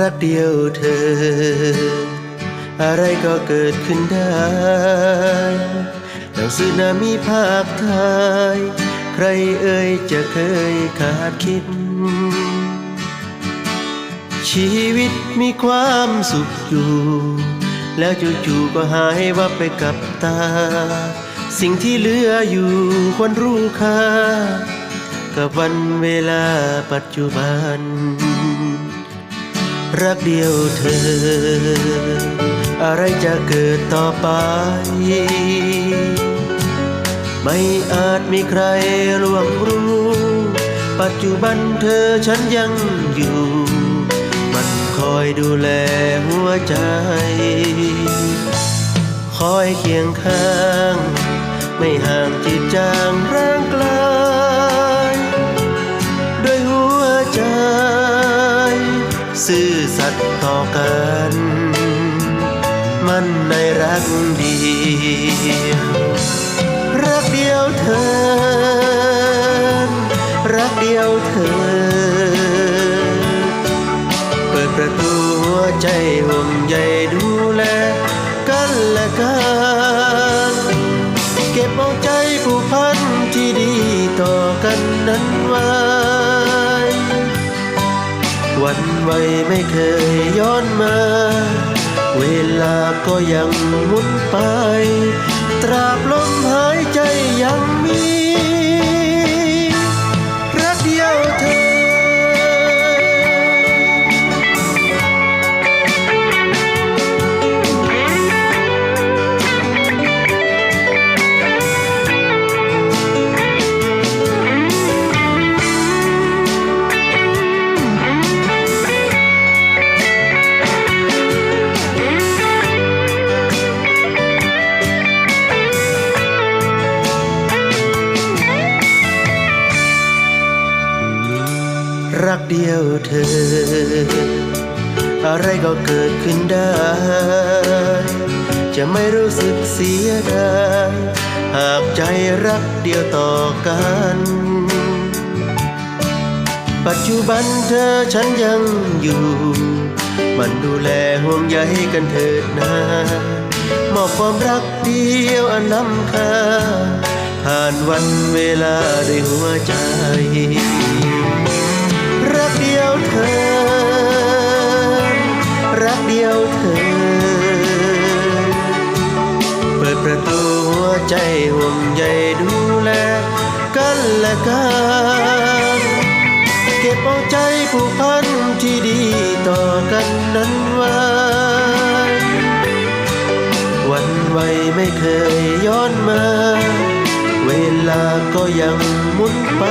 รักเดียวเธอ อะไรก็เกิดขึ้นได้ดังสึนามิภาคไทย ใครเอ่ยจะเคยขาดคิด ชีวิตมีความสุขอยู่ แล้วจู่ๆก็หายวับไปกับตา สิ่งที่เหลืออยู่ควรรู้ค่ากับวันเวลาปัจจุบัน รักเดียวเธอ อะไรจะเกิดต่อไป ไม่อาจมีใครล่วงรู้ ปัจจุบันเธอฉันยังอยู่ มันคอยดูแลหัวใจ คอยเคียงข้าง ไม่ห่างจิต กัน มันในรักเดียว รักเดียวเธอ รักเดียวเธอ เปิดประตูหัวใจห่วงใยดูแลกันและกัน เก็บเอาใจผูกพันที่ดีต่อกันนั้น วันไวไม่เคยย้อนมา เวลาก็ยังหมุนไป เดียวเธอ อะไรก็เกิดขึ้นได้ จะไม่รู้สึกเสียดายหากใจรักเดียวต่อกัน ปัจจุบันเธอฉันยังอยู่ มันดูแลห่วงใยกันเถิดนะมอบความรักเดียวอันล้ำค่าผ่านวันเวลาด้วยหัวใจ ใจห่วงใยดูแลกันและกันเก็บเอาใจผูกพันที่ดีต่อกันนั้นไว้วันไวไม่เคยย้อนมา เวลาก็ยังหมุนไป